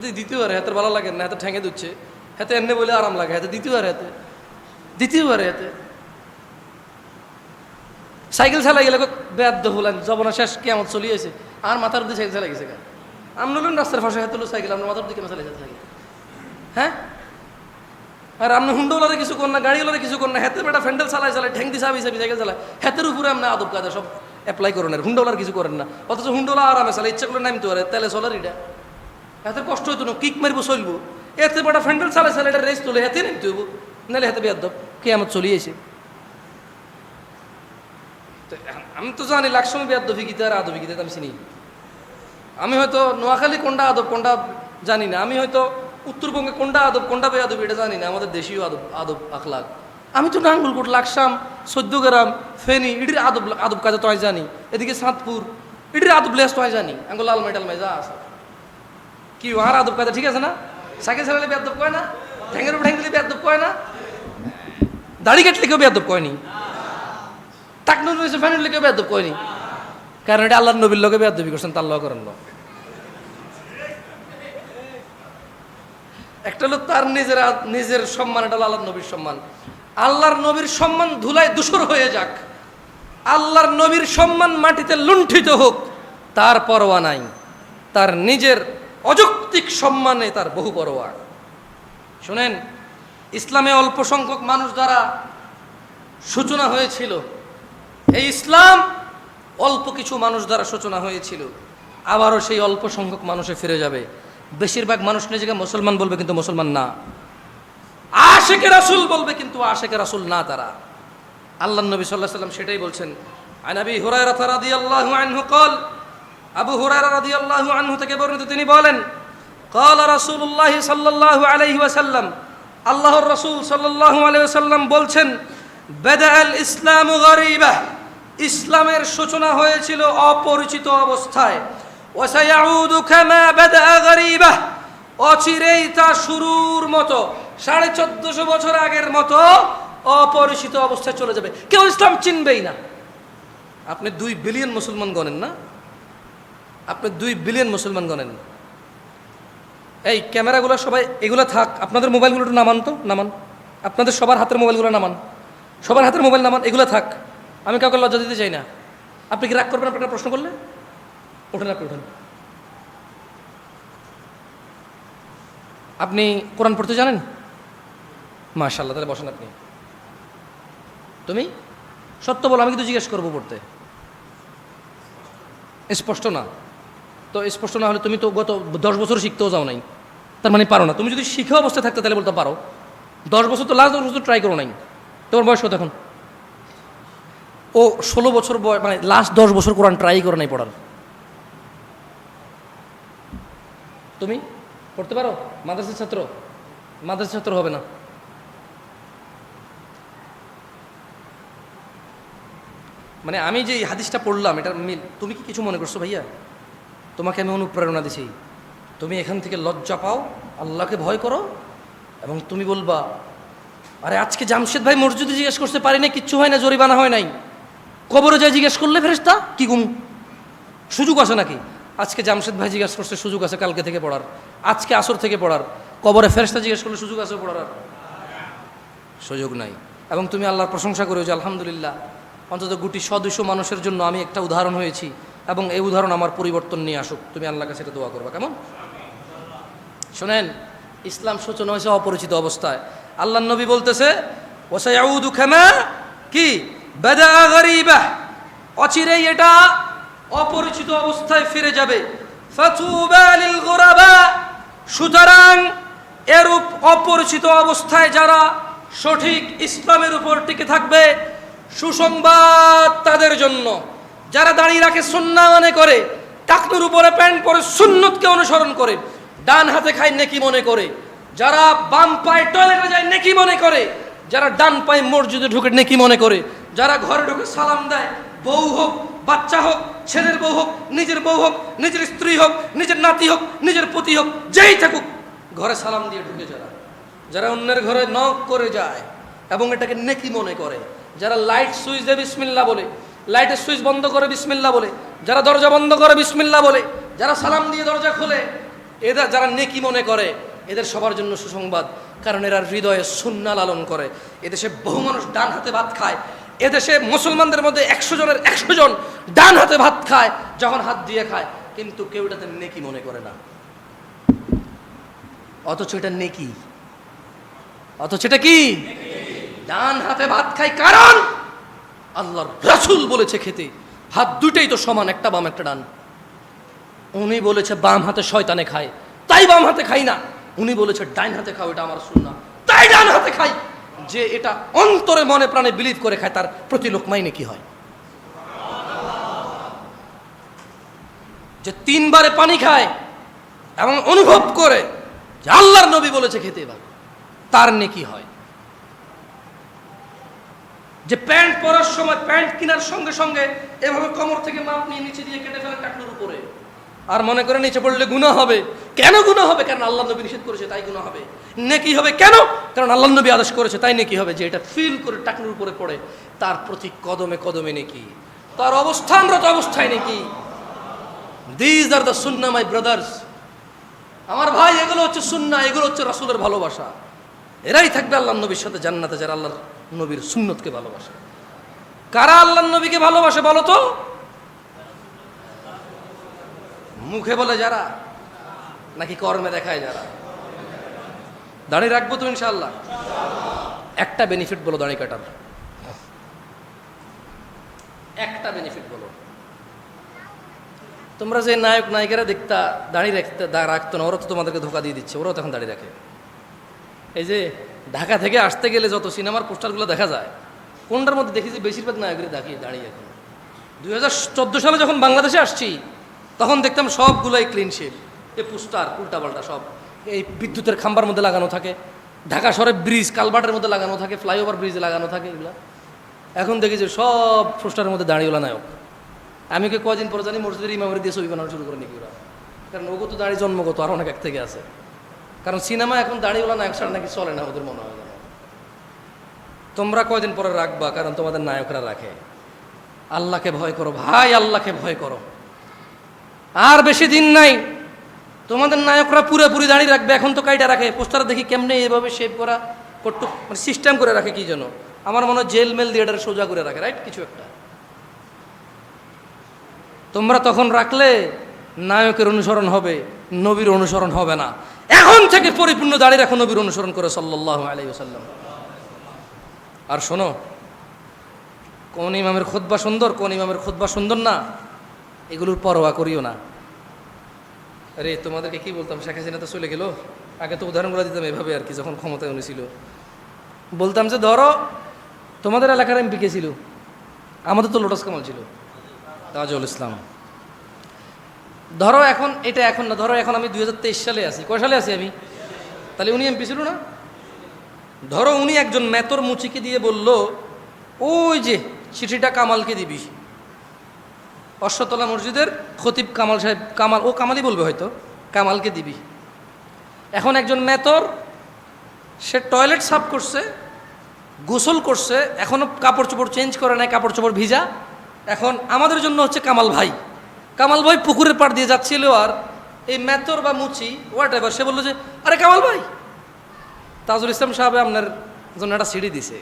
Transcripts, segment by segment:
দ্বিতীয়বার হাতে ভালো লাগে না, হাতে ঠেঙে দিচ্ছে। হাতে এমনি বলে আরাম লাগে, হাতে দ্বিতীয়বার হাতে। দ্বিতীয়বার হাতে। সাইকেল চালাই গেলে বেদ্য হলেন জবনা শেষ কেমন চলিয়েছে আর মাথার দিকে সাইকেল চালাই গেছে কেন আমি বললেন রাস্তার ফাঁসে হাতে সাইকেল আপনার মাথার দিকে চালাই যেতে সাইকেল। হ্যাঁ? আর আপনি হুন্ডোলারে কিছু কর না, গাড়িওয়ালারে কিছু কর না হাতে বেটা ফ্যান্ডেল চালাই চালাই ঠ্যাং দিশা বিসা সাইকেল চালায়। হাতের উপরে আপনি আদব কাজে সব অ্যাপ্লাই করেন আর, হুন্ডোলার কিছু করেন না। অথচ হুন্ডোলা আরামে চালাই ইচ্ছা করলে নামতে পারে, তেলে চলার এটা এতে কষ্ট হইতো না, কিক মারবো চলবো। এতে বেটা ফ্যান্ডেল চালাই চালাই এটা রেস তোলে হাতে নামতে হইব। নাহলে হাতে বেয়াদ কে আমার চলিয়েছে তো আমি তো জানি লাকসময় বেয়াদবি গীতা আর আদবি গীতা আমি চিনি। আমি হয়তো নোয়াখালী কোনটা আদব, কোনটা জানি না। আমি হয়তো উত্তরবঙ্গে কোনটা আদব, কোনটা বেয়াদব, এটা জানি না। আমাদের দেশীয় আদব আদব আখলাক আমি তো নাঙ্গুলকোট, লাকসাম চোদ্দ গ্রাম ফেনি, এটির আদব আদব কাজে তো জানি। এদিকে সাঁতপুর, এটির আদব লেস তো জানি। আঙ্গুল লাল মেটাল মাই যা আছে। কি আর আদব কাজে ঠিক আছে না? সাইকেল চালালে বেয়াদব কয় না? ঠ্যাঙ্গের উপর ঠ্যাং দিলে বেয়াদব কয় না? দাড়ি কাটলে কেউ বেয়াদব কয়নি টাকনুর রয়েছে ফ্যানের কেউ বেয়াদব কয়নি কারণ এটা আল্লাহর নবীর লোকে বেয়াদবি করছেন, তার লোক করেন লোক একটা হলো তার নিজের নিজের সম্মান, এটা হলো আল্লাহর নবীর সম্মান। আল্লাহর নবীর সম্মান ধুলায় দূষর হয়ে যাক। আল্লাহর নবীর সম্মান মাটিতে লুণ্ঠিত হোক, তার পরোয়া নাই। তার নিজের অযৌক্তিক সম্মানে তার বহু পরোয়া শুনেন, ইসলামে অল্প সংখ্যক মানুষ দ্বারা সূচনা হয়েছিল, এই ইসলাম অল্প কিছু মানুষ দ্বারা সূচনা হয়েছিল, আবারও সেই অল্প সংখ্যক মানুষে ফিরে যাবে। বেশিরভাগ মানুষ নিজেকে মুসলমান বলবে কিন্তু মুসলমান না। আশেকে রাসুল বলবে কিন্তু আশেকে রাসুল না তারা। আল্লাহ নবী সাল্লাহ সাল্লাম সেটাই বলছেন আনাবি হুরায়রা আল্লাহ আনহু কল আবু হুরায়রা রাদিয়াল্লাহু আনহু থেকে বর্ণিত তিনি বলেন قال رسول الله صلى الله عليه وسلم আল্লাহর রাসূল সাল্লাল্লাহু আলাইহি ওয়াসাল্লাম বলছেন বাদা আল ইসলাম গরিবা ইসলামের সূচনা হয়েছিল অপরিচিত অবস্থায় ওয়াসায়াউদু কামা বাদা গরিবা অচিরেই তা শুরুর মতো সাড়ে চোদ্দশো বছর আগের মতো অপরিচিত অবস্থায় চলে যাবে কেউ ইসলাম চিনবেই না আপনি দুই বিলিয়ন মুসলমান গণেন না আপনি দুই বিলিয়ন মুসলমান গণেন। এই ক্যামেরাগুলো সবাই, এগুলো থাক, আপনাদের মোবাইলগুলো একটু নামান তো, নামান। আপনাদের সবার হাতের মোবাইলগুলো নামান। সবার হাতের মোবাইল নামান, এগুলো থাক। আমি কাউকে লজ্জা দিতে চাই না। আপনি কি রাগ করবেন আপনার প্রশ্ন করলে? ওঠেন আপনি ওঠেন। আপনি কোরআন পড়তে জানেন? মাশাল্লাহ তাহলে বসেন আপনি। তুমি? সত্য বলো, আমি কিন্তু জিজ্ঞেস করব পড়তে। স্পষ্ট না? তো স্পষ্ট না হলে তুমি তো গত দশ বছর শিখতেও যাও নাই। তার মানে পারো না। তুমি যদি শিখে অবস্থায় থাকতে তাহলে বলতে পারো। দশ বছর তো লাস্ট দশ বছর ট্রাই করো নাই। তোমার বয়স কত এখন? ও ষোলো বছর বয়স মানে লাস্ট দশ বছর কোরআন ট্রাই করে নাই পড়ার। তুমি? পড়তে পারো? মাদ্রাসার ছাত্র? মাদ্রাসার ছাত্র হবে না। মানে আমি যে হাদিসটা পড়লাম, এটার মিল তুমি কি কিছু মনে করছ ভাইয়া? তোমাকে আমি অনুপ্রেরণা দিছি। তুমি এখান থেকে লজ্জা পাও, আল্লাহকে ভয় করো এবং তুমি বলবা, আরে আজকে জামশেদ ভাই মসজিদে জিজ্ঞেস করতে পারি না কিচ্ছু হয় না, জরিমানা হয় নাই। কবরে যায় জিজ্ঞেস করলে ফেরেস্তা কি গুম? সুযোগ আছে নাকি? আজকে জামশেদ ভাই জিজ্ঞেস করছে, সুযোগ আছে কালকে থেকে পড়ার। আজকে আসর থেকে পড়ার। কবরে ফেরেস্তা জিজ্ঞেস করলে, সুযোগ আছে পড়ার? সুযোগ নাই। এবং তুমি আল্লাহর প্রশংসা করেও যে আলহামদুলিল্লাহ, অন্তত গুটি সদস্য মানুষের জন্য আমি একটা উদাহরণ হয়েছি। এবং এই উদাহরণ আমার পরিবর্তন নিয়ে আসুক। তুমি আল্লাহ কাছে এটা দোয়া করবা, কেমন? শোনেন, ইসলাম সূচনা হয়েছে অপরিচিত অবস্থায়। আল্লাহ নবী বলতেছে খামা কি? অচিরেই এটা অপরিচিত অবস্থায় ফিরে যাবে। সুতরাং এরূপ অপরিচিত অবস্থায় যারা সঠিক ইসলামের উপর টিকে থাকবে, সুসংবাদ তাদের জন্য। যারা দাঁড়িয়ে রাখে সুন্না মনে করে টাকনুর উপরে প্যান্ট পরে সুন্নতকে অনুসরণ করে, ডান হাতে খায় নেকি মনে করে। যারা বাম পায়ে টয়লেটে যায় নেকি মনে করে, যারা ডান পায়ে মসজিদে ঢুকে নেকি মনে করে, যারা ঘরে ঢুকে সালাম দেয়, বউ হোক, বাচ্চা হোক, ছেলের বউ হোক, নিজের বউ হোক, নিজের স্ত্রী হোক, নিজের নাতি হোক, নিজের পতি হোক, যেই থাকুক, ঘরে সালাম দিয়ে ঢুকে যারা। যারা অন্যের ঘরে নক করে যায় এবং এটাকে নেকি মনে করে, যারা লাইট সুইচ দেয় বিসমিল্লা বলে লাইটের সুইচ বন্ধ করে বিসমিল্লা বলে, যারা দরজা বন্ধ করে বিসমিল্লা বলে, যারা সালাম দিয়ে দরজা খোলে, এদের যারা নেকি মনে করে, এদের সবার জন্য সুসংবাদ, কারণ এরা হৃদয়ে সুন্না লালন করে। এদেশে বহু মানুষ ডান হাতে ভাত খায়, এদেশে মুসলমানদের মধ্যে একশো জনের একশো জন ডান হাতে ভাত খায়, যখন হাত দিয়ে খায়, কিন্তু কেউ এটাতে নেকি মনে করে না। অথচ এটা নেকি। অথচ এটা কি? ডান হাতে ভাত খায় কারণ আল্লাহর রাসূল বলেছে খেতে। হাত দুটেই তো সমান, একটা বাম, একটা ডান। উনি বলেছে, বাম হাতে শয়তানে খায়। তাই বাম হাতে খাই না। উনি বলেছে ডাইন হাতে খাও, এটা আমার সুন্না তাই ডান হাতে খাই। যে এটা অন্তরে মনে প্রাণে বিলিভ করে খায়, তার প্রতি লোকমাই কি হয়? যে তিনবারে পানি খায় এবং অনুভব করে যে আল্লাহর নবী বলেছে খেতে এবার। তার নেকি হয়। যে প্যান্ট পরার সময় প্যান্ট কেনার সঙ্গে সঙ্গে এভাবে কোমর থেকে মাপ নিয়ে নিচে দিয়ে কেটে ফেলে টাকনুর উপরে। আর মনে করে নিচে পড়লে গুনাহ হবে। কেন গুনাহ হবে? কারণ আল্লাহ নবী নিষেধ করেছে, তাই গুনাহ হবে। নেকি হবে কেন? কারণ আল্লাহ নবী আদেশ করেছে, তাই নেকি হবে যে এটা ফিল করে টাকনুর উপরে পড়ে, তার প্রতি কদমে কদমে নেকি। তার অবস্থানরত অবস্থায় নেকি। These are the sunnah my brothers আমার ভাই, এগুলো হচ্ছে সুন্না এগুলো হচ্ছে রাসূলের ভালোবাসা। এরাই থাকবে আল্লাহ নবীর সাথে জান্নাতে যারা আল্লাহর নবীর সুন্নতকে ভালোবাসে। কারা আল্লাহ নবীকে ভালোবাসে বলো তো? মুখে বলে যারা, নাকি কর্মে দেখায় যারা? দাঁড়িয়ে রাখব তো ইনশাল্লাহ একটা বেনিফিট বলো দাঁড়িয়ে কাটার। একটা বেনিফিট বলো। তোমরা যে নায়ক নায়িকারা দেখতা, দাঁড়িয়ে রাখতে, রাখতো না, ওরা তো তোমাদেরকে ধোকা দিয়ে দিচ্ছে, ওরাও তখন দাঁড়িয়ে রাখে। এই যে ঢাকা থেকে আসতে গেলে যত সিনেমার পোস্টারগুলো দেখা যায়, কোনটার মধ্যে দেখি যে বেশিরভাগ নায়কের দাঁড়িয়ে দাঁড়িয়ে এখন। দুই হাজার চোদ্দ সালে যখন বাংলাদেশে আসছি, তখন দেখতাম সবগুলোই ক্লিন শেপ এই পোস্টার, উল্টাপাল্টা সব। এই বিদ্যুতের খাম্বার মধ্যে লাগানো থাকে, ঢাকা শহরে ব্রিজ কালভার্টের মধ্যে লাগানো থাকে ফ্লাইওভার ব্রিজে লাগানো থাকে এগুলো। এখন দেখি যে সব পোস্টারের মধ্যে দাঁড়িয়েওলা নায়ক। আমি কি কদিন পরে জানি মসজিদের ইমামের দিয়ে ছবি বানানো শুরু করে নাকি ওরা। কারণ ওগো তো দাঁড়িয়ে জন্মগত, আর অনেক এক থেকে আছে। কারণ সিনেমা এখন দাঁড়িয়েওলা নায়ক ছাড়া নাকি চলে না ওদের মনে হয়। তোমরা কয়দিন পরে রাখবা, কারণ তোমাদের নায়করা রাখে। আল্লাহকে ভয় করো, ভাই, আল্লাহকে ভয় করো। আর বেশি দিন নাই, তোমাদের নায়করা পুরোপুরি দাঁড়িয়ে রাখবে, এখন তো কাইটা রাখে। পোস্টার দেখি কেমনে এভাবে শেভ করা, কট্টু মানে সিস্টেম করে রাখে কি জন্য আমার মনে হয় জেল মেল দিয়ে এটারে সোজা করে রাখে রাইট কিছু একটা। তোমরা তখন রাখলে, নায়কের অনুসরণ হবে। নবীর অনুসরণ হবে না। এখন থেকে পরিপূর্ণ দাঁড়িয়ে রাখো নবীর অনুসরণ করে সাল্লাহ আলাইসাল্লাম আর শোনো, কোন ইমামের খুদ্া সুন্দর, কোন ইমামের খুদ্া সুন্দর না, এগুলোর পরোয়া করিও না। আরে, তোমাদেরকে কি বলতাম? শেখ হাসিনা তো চলে গেল। আগে তো উদাহরণগুলো দিতাম এভাবে আর কি, যখন ক্ষমতায় উনি ছিল। বলতাম যে, ধরো, তোমাদের এলাকার এমপি কে ছিল? আমাদের তো লোটাস কামাল ছিল। তাজুল ইসলাম। ধরো এখন, এটা এখন না, ধরো এখন আমি দু হাজার তেইশ সালে আছি। কয় সালে আছি আমি? তাহলে উনি এমপি ছিল না? ধরো উনি একজন মেতর মুচিকে দিয়ে বলল, ওই যে চিঠিটা কামালকে দিবি। অশ্বতলা মসজিদের খতিব কামাল সাহেব, কামাল, ও কামালই বলবে হয়তো, কামালকে দিবি। এখন একজন মেতর, সে টয়লেট সাফ করছে, গোসল করছে এখনও কাপড় চোপড় চেঞ্জ করে নাই কাপড় চোপড় ভিজা। এখন আমাদের জন্য হচ্ছে কামাল ভাই। কামাল ভাই পুকুরের পাড় দিয়ে যাচ্ছিল আর এই মেতর বা মুচি হোয়াট এভার সে বলল যে, আরে কামাল ভাই! তাজুল ইসলাম সাহেব আপনার জন্য একটা সিঁড়ি দিছে।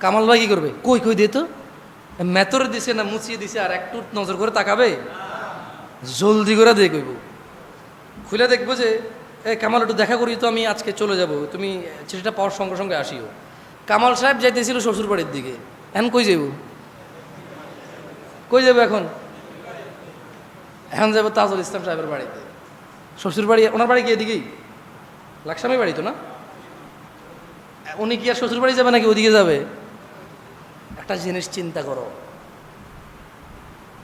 কামাল ভাই কি করবে? কই কই দিয়ে তো? মেতরে দিছে না মুচিয়ে দিছে, আর একটু নজর করে তাকাবে? জলদি করে দিয়ে কইব। খুলে দেখব যে, এ, কামাল, একটু দেখা করি তো, আমি আজকে চলে যাব। তুমি চিঠিটা পাওয়ার সঙ্গে সঙ্গে আসিও। কামাল সাহেব যাইতেছিল শ্বশুর বাড়ির দিকে। এখন কই যাব কই যাব এখন? এখন যাব তাজুল ইসলাম সাহেবের বাড়িতে। শ্বশুর বাড়ি, ওনার বাড়ি গিয়ে দিকেই লাকসামি বাড়ি তো না? উনি কি আর শ্বশুর বাড়ি যাবে নাকি ওদিকে যাবে? একটা জিনিস চিন্তা করো।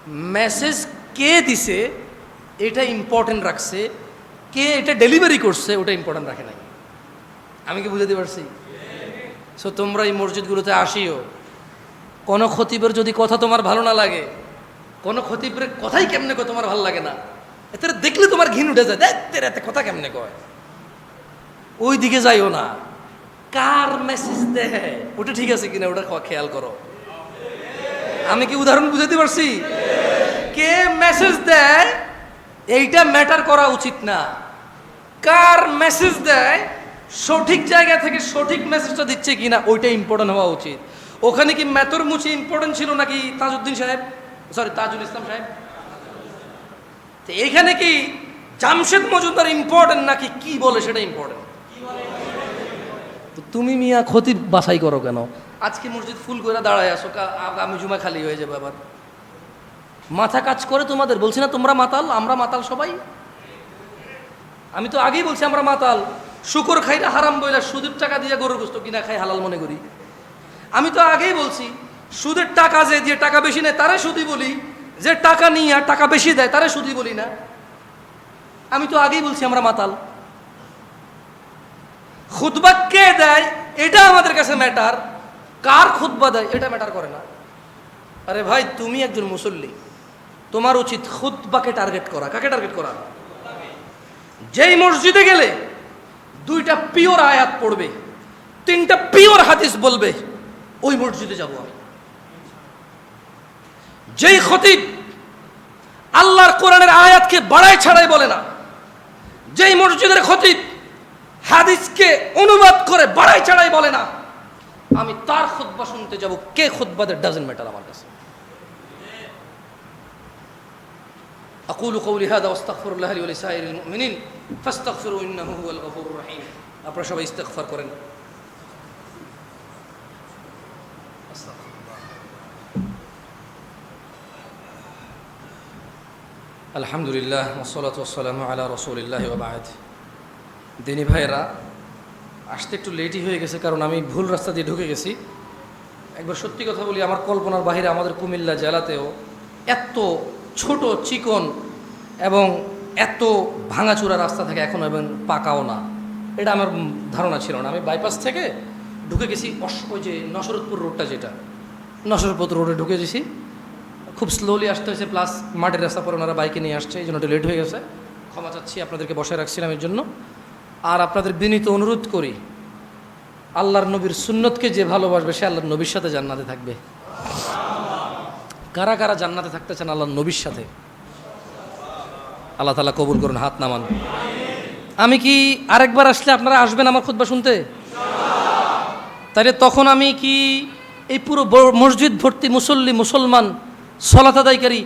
মেসেজ কে দিছে, এটা ইম্পর্টেন্ট রাখছে। কে এটা ডেলিভারি করছে, ওটা ইম্পর্টেন্ট রাখে নাই। আমি কি বুঝাতে পারছি? সো তোমরা এই মসজিদগুলোতে আসিও। কোনো খতিবের যদি কথা তোমার ভালো না লাগে কোনো খতিবের কথাই কেমনে কয় তোমার ভালো লাগে না? এতে দেখলে তোমার ঘিন উঠে যায়। দেখ তেরে এতে কথা কেমনে কয়? ওই দিকে যাইও না। কার মেসেজ দেয়? ওটা ঠিক আছে কিনা? ওটা খেয়াল করো। আমি কি উদাহরণ বুঝাতে পারছি? কে মেসেজ দেয়, এইটা ম্যাটার করা উচিত না। কার মেসেজ দেয়, সঠিক জায়গা থেকে সঠিক মেসেজটা দিচ্ছে কিনা, ওইটা ইম্পর্টেন্ট হওয়া উচিত। ওখানে কি মেতর মুচি ইম্পর্টেন্ট ছিল নাকি তাজউদ্দিন সাহেব? সরি তাজুল ইসলাম সাহেব। তো এইখানে কি জামশেদ মজুমদার ইম্পর্টেন্ট নাকি কি বলে সেটা ইম্পর্টেন্ট তো তুমি মিয়া ক্ষতি বাছাই করো কেন? আজকে মসজিদ ফুল করে দাঁড়ায় আসো আগামী জুমা খালি হয়ে যাবে আবার। মাথা কাজ করে তোমাদের বলছি না তোমরা মাতাল আমরা মাতাল সবাই? আমি তো আগেই বলছি আমরা মাতাল। শুকর খাই না হারাম বইলা সুদের টাকা দিয়ে গরুর গোস্ত কিনা খাই হালাল মনে করি। আমি তো আগেই বলছি সুদের টাকা যে যে টাকা বেশি নেয়, তারে সুদি বলি। যে টাকা নিয়ে আর টাকা বেশি দেয়, তারে সুদি বলি না। আমি তো আগেই বলছি আমরা মাতাল। খুতবা কে দেয়, এটা আমাদের কাছে ম্যাটার কার খুতবা দেয়, এটা ম্যাটার করে না। আরে ভাই, তুমি একজন মুসল্লি। তোমার উচিত খুতবাকে টার্গেট করা। কাকে টার্গেট করা? যেই মসজিদে গেলে দুইটা পিওর আয়াত পড়বে, তিনটা পিওর হাদিস বলবে, ওই মসজিদে যাব আমি। যেই খতিব আল্লাহর কোরআনের আয়াতকে বাড়ায় ছাড়াই বলে না যেই মসজিদের খতিব হাদিসকে অনুবাদ করে বাড়াই ছাড়াই বলে না আমি তার খুতবা শুনতে যাব কে খুতবা দ্যাট ডাজেন্ট ম্যাটার আমার কাছে أقول قولي هذا واستغفر الله لي ولسائر المؤمنين فاستغفروا إنه هو الغفور الرحيم আপনারা সবাই ইস্তেগফার করেন আলহামদুলিল্লাহ, ওসলাত ওসালাম আলা রসুলিল্লাহ ওবায়দ দিনী ভাইয়েরা, আসতে একটু লেটই হয়ে গেছে কারণ আমি ভুল রাস্তা দিয়ে ঢুকে গেছি। একবার সত্যি কথা বলি, আমার কল্পনার বাহিরে আমাদের কুমিল্লা জেলাতেও এত ছোট চিকন এবং এত ভাঙাচুরা রাস্তা থাকে এখন এবং পাকাও না। এটা আমার ধারণা ছিল না। আমি বাইপাস থেকে ঢুকে গেছি ওই যে নসরতপুর রোডটা যেটা। নসরতপুর রোডে ঢুকে গেছি। খুব স্লোলি আসতে হয়েছে প্লাস মাটির রাস্তা পরে ওনারা বাইকে নিয়ে আসছে, এই জন্য একটু লেট হয়ে গেছে। ক্ষমা চাচ্ছি, আপনাদেরকে বসায় রাখছিলাম এর জন্য। আর আপনাদের বিনীত অনুরোধ করি, আল্লাহর নবীর সুন্নতকে যে ভালোবাসবে, সে আল্লাহর নবীর সাথে জান্নাতে থাকবে। কারা কারা জান্নাতে থাকতে চান আল্লাহর নবীর সাথে? আল্লাহ তালা কবুল করুন, হাত নামান। আমি কি আরেকবার আসলে আপনারা আসবেন আমার খুতবা শুনতে? তাহলে তখন আমি কি এই পুরো মসজিদ ভর্তি মুসল্লি, মুসলমান সলাত আদায়কারী,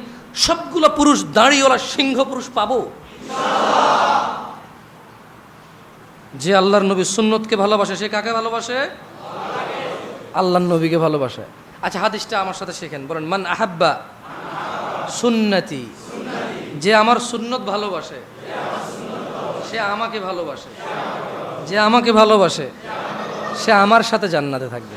সবগুলো পুরুষ দাঁড়িয়েওয়ালা সিংহ পুরুষ পাবো? যে আল্লাহর নবী সুন্নতকে ভালোবাসে, সে কাকে ভালোবাসে? আল্লাহর নবীকে ভালোবাসে। আচ্ছা হাদিসটা আমার সাথে শেখেন, বলেন, মান আহাব্বা সুন্নতি যে আমার সুন্নত ভালোবাসে, সে আমাকে ভালোবাসে, যে আমাকে ভালোবাসে, সে আমার সাথে জান্নাতে থাকবে।